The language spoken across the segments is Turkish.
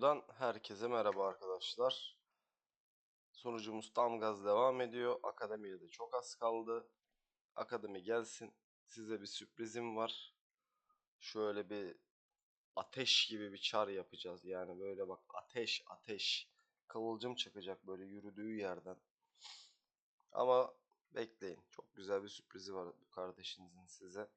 videodan herkese merhaba arkadaşlar. Sonucumuz tam gaz devam ediyor. Akademiye de çok az kaldı. Akademi gelsin. Size bir sürprizim var. Şöyle bir ateş gibi bir çar yapacağız. Yani böyle bak ateş ateş. Kıvılcım çıkacak böyle yürüdüğü yerden. Ama bekleyin. Çok güzel bir sürprizi var bu kardeşinizin size.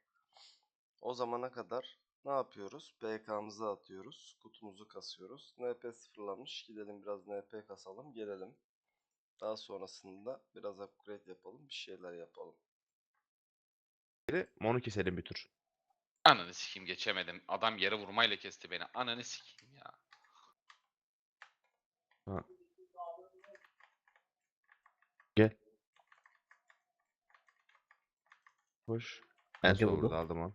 O zamana kadar ne yapıyoruz? PK'mızı atıyoruz. Kutumuzu kasıyoruz. NP sıfırlanmış. Gidelim biraz NP kasalım. Gelelim. Daha sonrasında biraz upgrade yapalım. Bir şeyler yapalım. Onu keselim bir tur. Ananı sikeyim geçemedim. Adam yere vurmayla kesti beni. Ananı sikeyim ya. Gel. Hoş. En Hangi son vurdu? burada aldım onu.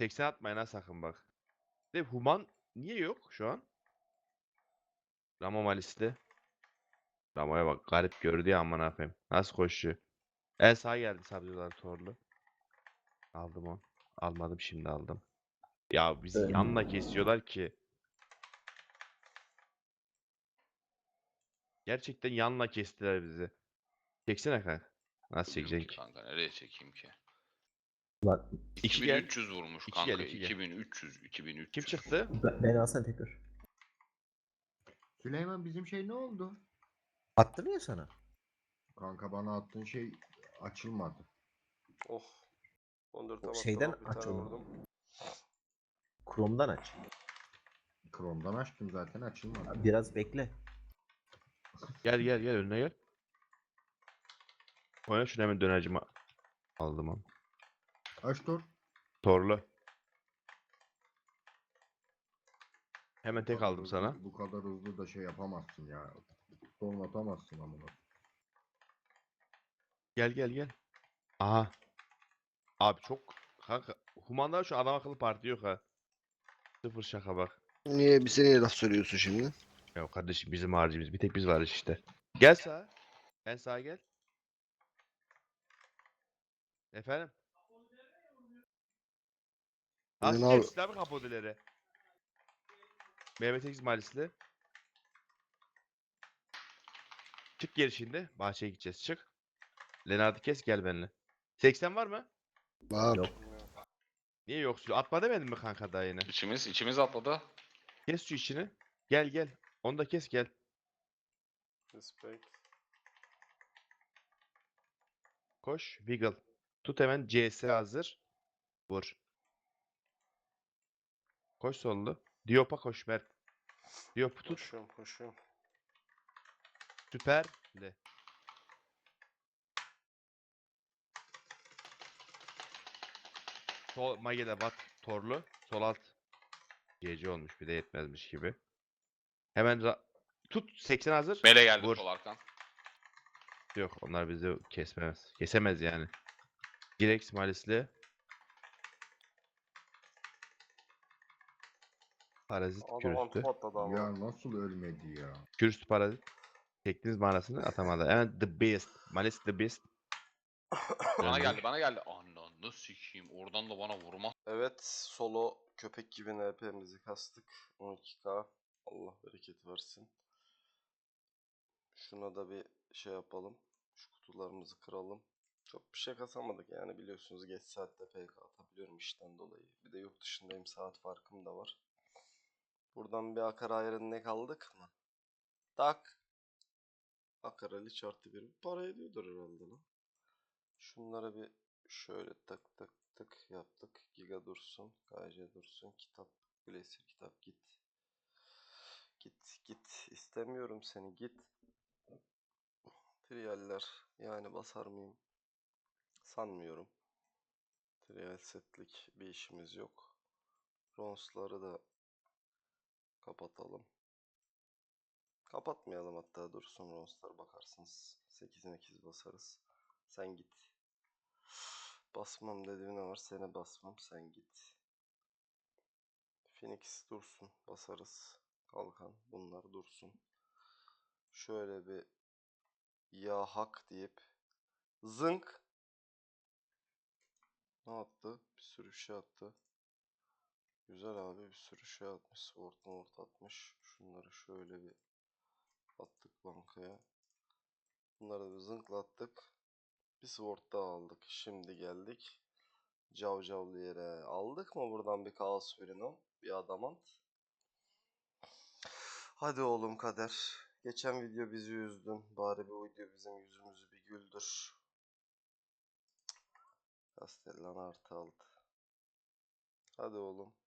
80 atmayın ha sakın bak. De Human niye yok şu an? Ramo Malis'te. Ramo'ya bak garip gördü ya aman koyayım. Nasıl koşuyor? En sağ geldi sabzılar torlu. Aldım onu. Almadım şimdi aldım. Ya bizi Evet. yanına kesiyorlar ki. Gerçekten yanına kestiler bizi. Çeksene kanka. Nasıl ki? Kanka nereye çekeyim ki? Lan İki gel. 2300 vurmuş İki kanka. gel, iki gel. 2300, 2300. Kim çıktı? ben, beni alsana tekrar. Süleyman bizim şey ne oldu? Attım ya sana. Kanka bana attığın şey açılmadı. Oh. 14 O ama şeyden tamam, aç onu. vurdum. Chrome'dan aç. Chrome'dan açtım zaten açılmadı. Biraz bekle. Gel gel gel önüne gel. Oyna şunu hemen dönercime aldım onu. Aç dur. Torlu. Hemen tek aldım sana. Bu kadar hızlı da şey yapamazsın ya. Storm atamazsın amına. Gel gel gel. Aha. Abi çok kanka Human'da şu adam akıllı parti yok ha. Sıfır şaka bak. Niye bize niye laf söylüyorsun şimdi? Ya kardeşim bizim harcımız bir tek biz varız işte. Gel sağa. En sağa gel. Efendim? Ne abi- geçsin abi kapodileri? Mehmet Ekiz Mahallesi'nde. Çık geri şimdi. Bahçeye gideceğiz. Çık. Lenard'ı kes gel benimle. 80 var mı? Var. Yok. Niye yoksun? Atma demedim mi kanka daha yine? İçimiz, içimiz atladı. Kes şu içini. Gel gel. Onu da kes gel. Respect. Koş. Wiggle. Tut hemen CS hazır. Vur. Koş sollu. Diop'a koş Mert. Diop'u tut. Koşuyorum koşuyorum. Süperle. Sol Mage'de bat torlu. Sol alt. Gece olmuş bir de yetmezmiş gibi. Hemen tut 80 hazır. Mele geldi Vur. sol arkan. Yok onlar bizi kesmez. Kesemez yani. Girex Malisli. Parazit Adam kürüstü. ama. Ya nasıl ölmedi ya? Kürüstü parazit. Çektiğiniz manasını atamadı. Hemen The Beast. Malis The Beast. Bana geldi, bana geldi. Ananı sikeyim. Oradan da bana vurma. Evet solo köpek gibi NP'mizi kastık. 12k. Allah bereket versin. Şuna da bir şey yapalım. Şu kutularımızı kıralım. Çok bir şey kasamadık yani biliyorsunuz geç saatte PK atabiliyorum işten dolayı. Bir de yurt dışındayım saat farkım da var. Buradan bir akar ayarın ne kaldık mı? Tak. Akar Ali çarptı bir. Para ediyordur herhalde lan. Şunlara bir şöyle tık tık tık yaptık. Giga dursun. KC dursun. Kitap. Glacier kitap git. Git git. İstemiyorum seni git. Trialler. Yani basar mıyım? Sanmıyorum. Trial setlik bir işimiz yok. Ronsları da kapatalım. Kapatmayalım hatta dursun Ronslar bakarsınız. 8 8 basarız. Sen git. Basmam dediğine var seni basmam sen git. Phoenix dursun basarız. Kalkan bunlar dursun. Şöyle bir ya hak deyip zınk ne attı? Bir sürü şey attı. Güzel abi bir sürü şey atmış. Sword Mort atmış. Şunları şöyle bir attık bankaya. Bunları da bir zınklattık. Bir sword daha aldık. Şimdi geldik. Cavcavlı yere. Aldık mı buradan bir Kaos Venom? Bir Adamant. Hadi oğlum kader. Geçen video bizi üzdün. Bari bu video bizim yüzümüzü bir güldür. Castellan artı altı. Hadi oğlum.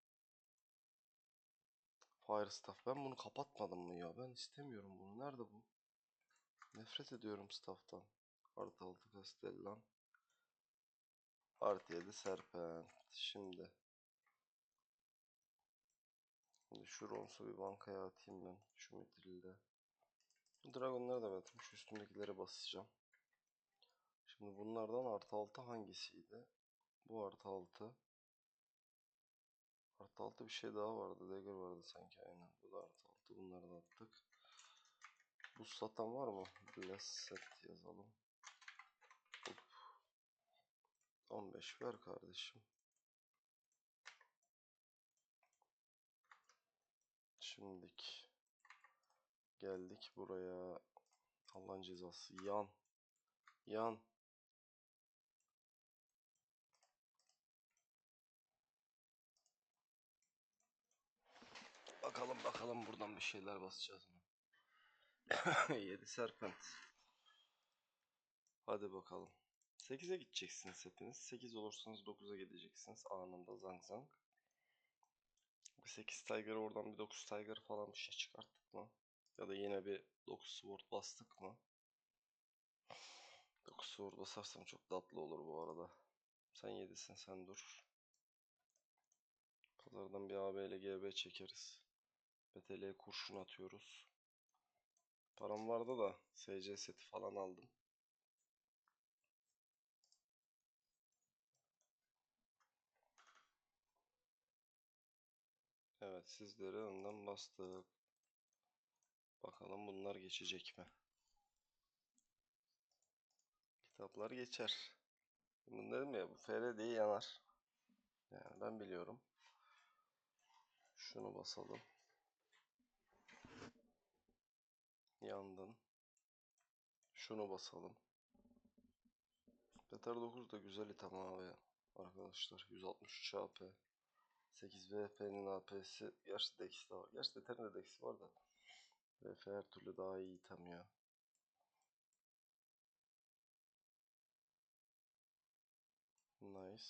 Firestaff. Ben bunu kapatmadım mı ya? Ben istemiyorum bunu. Nerede bu? Nefret ediyorum staff'tan. Artı altı Castellan. Artı 7 Serpent. Şimdi. Şimdi şu Rons'u bir bankaya atayım ben. Şu Mithril'de. Bu Dragon'ları da atayım. Şu üstündekileri basacağım. Şimdi bunlardan artı 6 hangisiydi? Bu artı 6. Artı 6 bir şey daha vardı. Dagger vardı sanki aynen. Bu da artı 6. Bunları da attık. Bu satan var mı? Blessed yazalım. Hop. 15 ver kardeşim. Şimdik. Geldik buraya. Allah'ın cezası. Yan. Yan. Bakalım bakalım buradan bir şeyler basacağız mı? 7 serpent. Hadi bakalım. 8'e gideceksiniz hepiniz. 8 olursanız 9'a gideceksiniz anında zang zang. Bir 8 Tiger oradan bir 9 Tiger falan bir şey çıkarttık mı? Ya da yine bir 9 Sword bastık mı? 9 Sword basarsam çok tatlı olur bu arada. Sen 7'sin sen dur. Pazardan bir AB ile GB çekeriz. BTL'ye kurşun atıyoruz. Param vardı da SC seti falan aldım. Evet sizleri önden bastık. Bakalım bunlar geçecek mi? Kitaplar geçer. Bunu dedim ya bu FR diye yanar. Yani ben biliyorum. Şunu basalım. Yandın. Şunu basalım. Beter 9 da güzel item abi. Arkadaşlar 163 AP. 8 VP'nin AP'si. Gerçi Dex de var. Gerçi Beter'in de Dex'i var da. VP her türlü daha iyi item ya. Nice.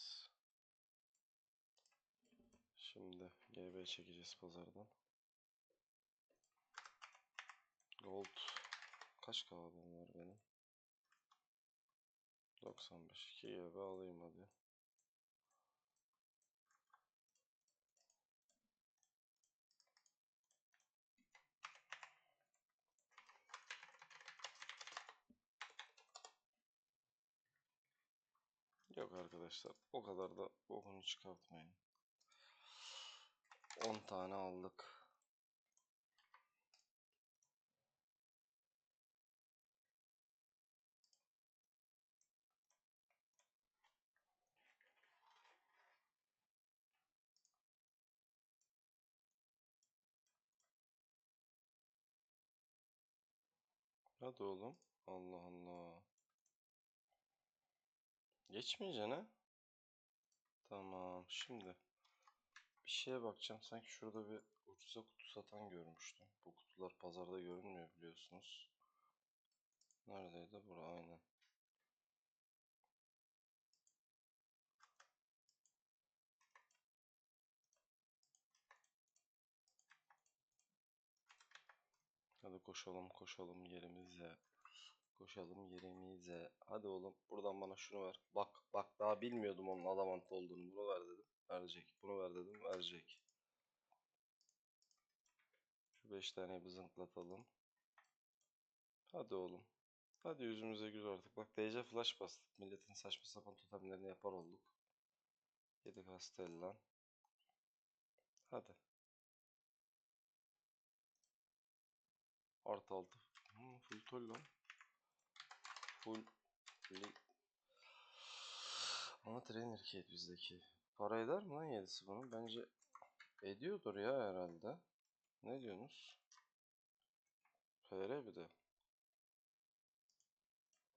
Şimdi GB çekeceğiz pazardan. Gold kaç kahvem var benim? 95. 2 GB alayım hadi. Yok arkadaşlar o kadar da bokunu çıkartmayın. 10 tane aldık. Hadi oğlum. Allah Allah. Geçmeyeceksin ha? Tamam. Şimdi bir şeye bakacağım. Sanki şurada bir ucuza kutu satan görmüştüm. Bu kutular pazarda görünmüyor biliyorsunuz. Neredeydi? Bura aynen. Hadi koşalım koşalım yerimize. Koşalım yerimize. Hadi oğlum buradan bana şunu ver. Bak bak daha bilmiyordum onun adamant olduğunu. Bunu ver dedim. Verecek. Bunu ver dedim. Verecek. Şu 5 tane bir zınklatalım. Hadi oğlum. Hadi yüzümüze gül artık. Bak DC flash bastık. Milletin saçma sapan totemlerini yapar olduk. 7 Castellan. Hadi. Artı 6. Hmm, full toll lan. Full Ama trainer kit bizdeki. Para eder mi lan 7'si bunun? Bence Ediyordur ya herhalde. Ne diyorsunuz? FR bir de.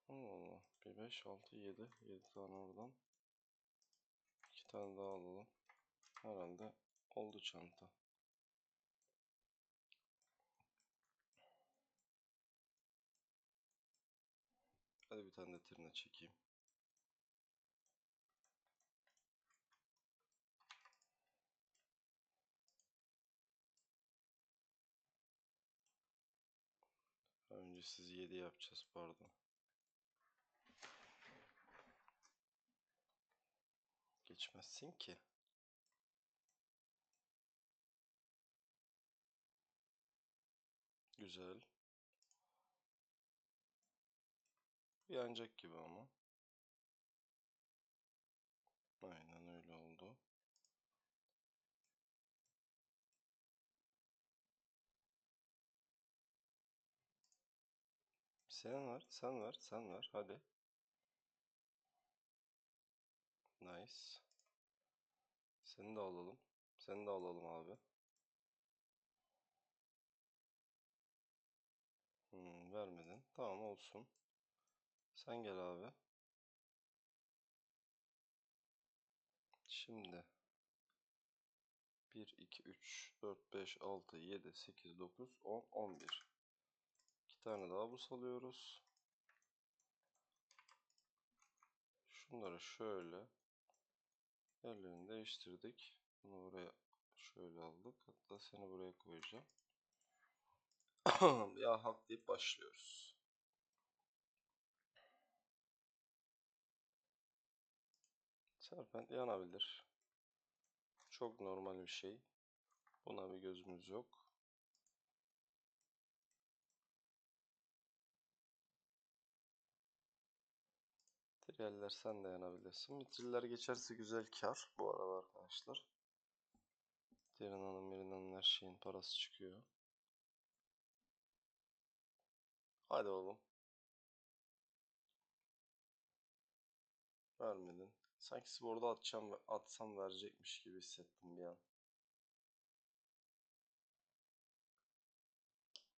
Allah Allah. Bir 5, 6, 7. 7 tane oradan. 2 tane daha alalım. Herhalde oldu çanta. Hadi bir tane de tırna çekeyim. Önce siz 7 yapacağız pardon. Geçmezsin ki. Güzel. Yanacak gibi ama. Aynen öyle oldu. Sen ver, sen ver, sen ver. Hadi. Nice. Seni de alalım. Seni de alalım abi. Hmm, vermedin. Tamam olsun. Sen gel abi. Şimdi 1, 2, 3, 4, 5, 6, 7, 8, 9, 10, 11. İki tane daha bu salıyoruz. Şunları şöyle yerlerini değiştirdik. Bunu buraya şöyle aldık. Hatta seni buraya koyacağım. ya hak deyip başlıyoruz. Serpent yanabilir. Çok normal bir şey. Buna bir gözümüz yok. Trialler sen de yanabilirsin. Mitriller geçerse güzel kar bu arada arkadaşlar. Tirina'nın Mirina'nın her şeyin parası çıkıyor. Hadi oğlum. Vermedin. Sanki sporda atacağım atsam verecekmiş gibi hissettim bir an.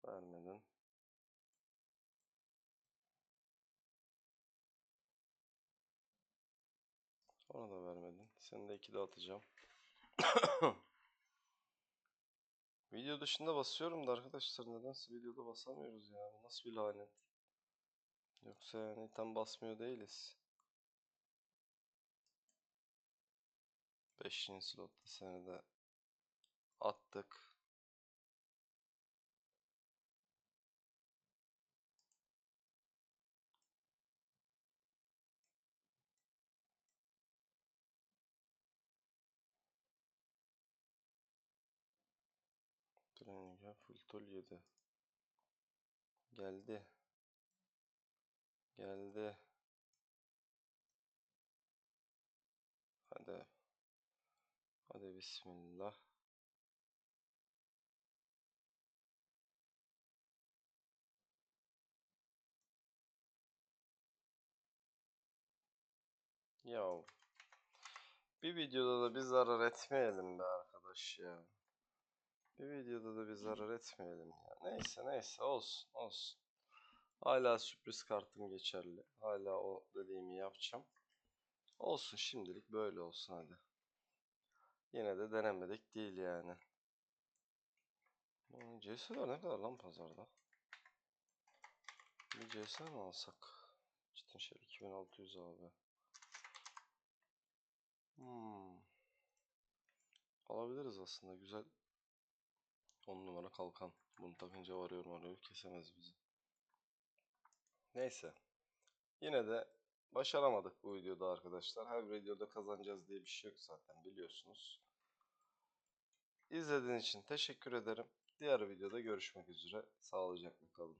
Vermedin. Ona da vermedin. Seni de iki de atacağım. Video dışında basıyorum da arkadaşlar nedense videoda basamıyoruz ya. Bu nasıl bir lanet. Yoksa yani tam basmıyor değiliz. 5. slotta seni de attık. Treninge full tol 7. Geldi. Geldi. Hadi. Hadi bismillah. Ya bir videoda da bir zarar etmeyelim be arkadaş ya. Bir videoda da bir zarar etmeyelim ya. Neyse neyse olsun olsun. Hala sürpriz kartım geçerli. Hala o dediğimi yapacağım. Olsun şimdilik böyle olsun hadi. Yine de denemedik değil yani. Bu CS'ler ne kadar lan pazarda? Bir CS mi alsak? Cidden şey 2600 abi. Hmm. Alabiliriz aslında güzel. 10 numara kalkan. Bunu takınca varıyor varıyor kesemez bizi. Neyse. Yine de başaramadık bu videoda arkadaşlar. Her videoda kazanacağız diye bir şey yok zaten biliyorsunuz. İzlediğiniz için teşekkür ederim. Diğer videoda görüşmek üzere. Sağlıcakla kalın.